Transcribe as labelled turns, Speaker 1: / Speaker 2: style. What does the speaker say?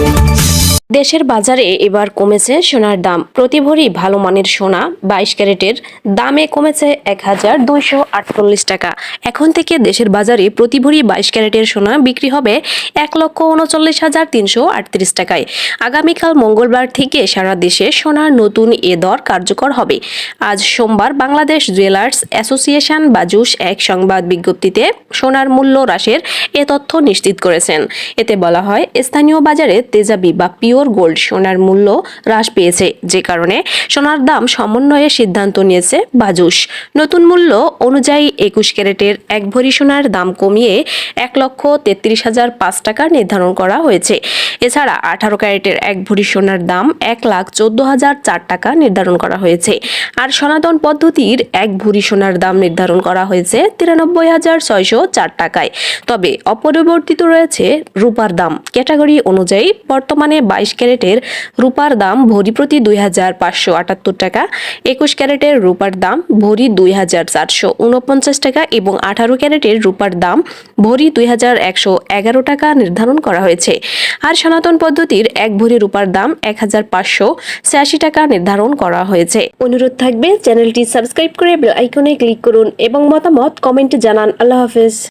Speaker 1: Thank you. দেশের বাজারে এবার কমেছে সোনার দাম। প্রতি ভরি ভালো মানের সোনা বাইশ ক্যারেটের দামে কমেছে এক হাজার দুইশো আটচল্লিশ টাকা। এখন থেকে দেশের বাজারে প্রতি ভরি বাইশ ক্যারেটের সোনা বিক্রি হবে এক লক্ষ উনচল্লিশ হাজার তিনশো আটত্রিশ টাকায়। আগামীকাল মঙ্গলবার থেকে সারা দেশে সোনার নতুন এ দর কার্যকর হবে। আজ সোমবার বাংলাদেশ জুয়েলার্স অ্যাসোসিয়েশন বাজুস এক সংবাদ বিজ্ঞপ্তিতে সোনার মূল্য হ্রাসের এ তথ্য নিশ্চিত করেছেন। এতে বলা হয়, স্থানীয় বাজারে তেজাবি বা পিওর গোল্ড সোনার মূল্য হ্রাস পেয়েছে, যে কারণে সোনার দাম সমন্বয়ে সিদ্ধান্ত নিয়েছে বাজুস নতুন মূল্য অনুযায়ী একুশ ক্যারেটের এক ভরি সোনার দাম কমিয়ে এক লক্ষ তেত্রিশ হাজার পাঁচ টাকা নির্ধারণ করা হয়েছে। এছাড়া আঠারো ক্যারেটের এক ভরি সোনার দাম এক লাখ চোদ্দ হাজার চার টাকা নির্ধারণ করা হয়েছে। আর সনাতন পদ্ধতির এক ভরি সোনার দাম নির্ধারণ করা হয়েছে তিরানব্বই হাজার ছয়শো চার টাকায়। তবে অপরিবর্তিত রয়েছে রূপার দাম। ক্যাটাগরি অনুযায়ী বর্তমানে বাইশ ক্যারেটের রূপার দাম ভরি প্রতি দুই হাজার পাঁচশো আটাত্তর টাকা, একুশ ক্যারেটের রূপার দাম ভরি দুই হাজার চারশো উনপঞ্চাশ টাকা এবং আঠারো ক্যারেটের রূপার দাম ভরি দুই হাজার একশো এগারো টাকা নির্ধারণ করা হয়েছে। আর সনাতন পদ্ধতির এক ভরি রূপার দাম এক হাজার পাঁচশো ছিয়াশি টাকা নির্ধারণ করা হয়েছে। অনুরোধ থাকবে চ্যানেলটি সাবস্ক্রাইব করে বেল আইকনে ক্লিক করুন এবং মতামত কমেন্টে জানান। আল্লাহ হাফেজ।